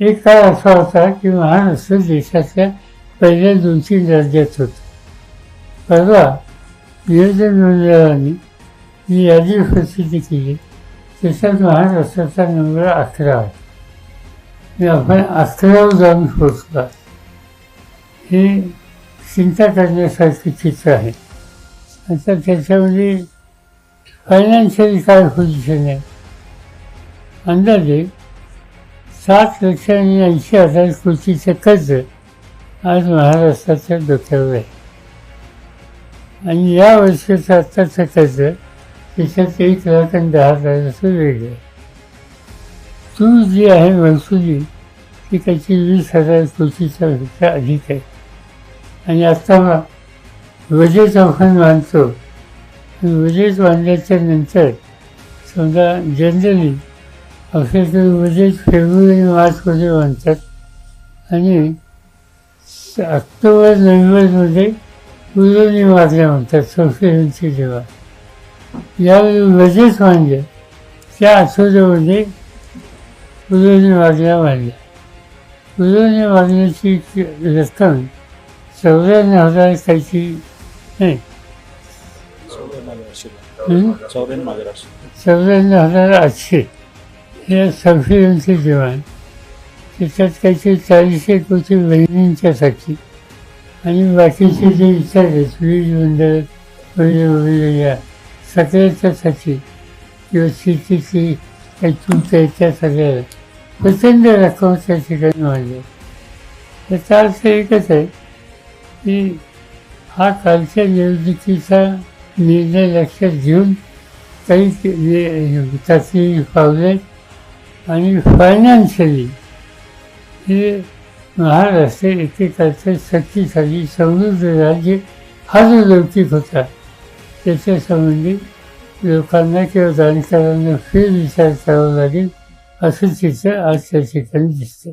एक काळ असा होता की महाराष्ट्र देशातल्या पहिल्या दोन तीन राज्यात होतं. परवा नियोजन मंडळाने जी यादी प्रसिद्ध केली त्याच्यात महाराष्ट्राचा नंबर अकरा आहे. आणि आपण अकरावर जाऊन पोचला हे चिंता करण्यासारखं चित्र आहे. आता त्याच्यामध्ये फायनान्शियल काय पोझिशन आहे? अंदाजे सात लक्ष आणि ऐंशी हजार कोटीचं कर्ज आज महाराष्ट्राच्या डोक्यावर आहे. आणि या वर्षाचं आत्ताचं कर्ज त्याच्यात एक लाख आणि दहा हजाराचं वेगळं आहे. तू जी आहे महसुली ती त्याची वीस हजार कृषीच्या पेक्षा अधिक आहे. आणि आत्ता बजेट आपण मानतो. आणि बजेट बांधल्याच्या नंतर समजा जनरली बजेट फेब्रुवारी मार्चमध्ये बांधतात आणि ऑक्टोबर नोव्हेंबरमध्ये उजवणी मागल्या म्हणतात संशोधनची जेव्हा. यावेळी बजेट मांडलं त्या आठवड्यामध्ये उजवणी मागण्या मांडल्या. उजवणी मागण्याची रक्कम चौऱ्याण्णव हजार काहीची नाही. हं? चौऱ्याण्णव हजार आठशे. या संशोधनचे दिवाण त्याच्यात काहीतरी चाळीसशे कोटी बहिणींच्यासाठी आणि बाकीचे जे विचार आहेत वीज मंडळ वगैरे वगैरे या सगळ्याच्यासाठी किंवा शेतीची काही तूट आहे त्या सगळ्या प्रचंड रक्कम त्या ठिकाणी मांडली याचा अर्थ एकच आहे की हा कालच्या निवडणुकीचा निर्णय लक्षात घेऊन काही चाचणी पावले आणि फायनान्शियली हे महाराष्ट्र एकेकाळचं शक्तिशाली समृद्ध राज्य हा जो लौकिक होता. त्याच्या संबंधी लोकांना किंवा जाणकारांना फेरविचार करावा लागेल असं चित्र आज त्या ठिकाणी दिसतं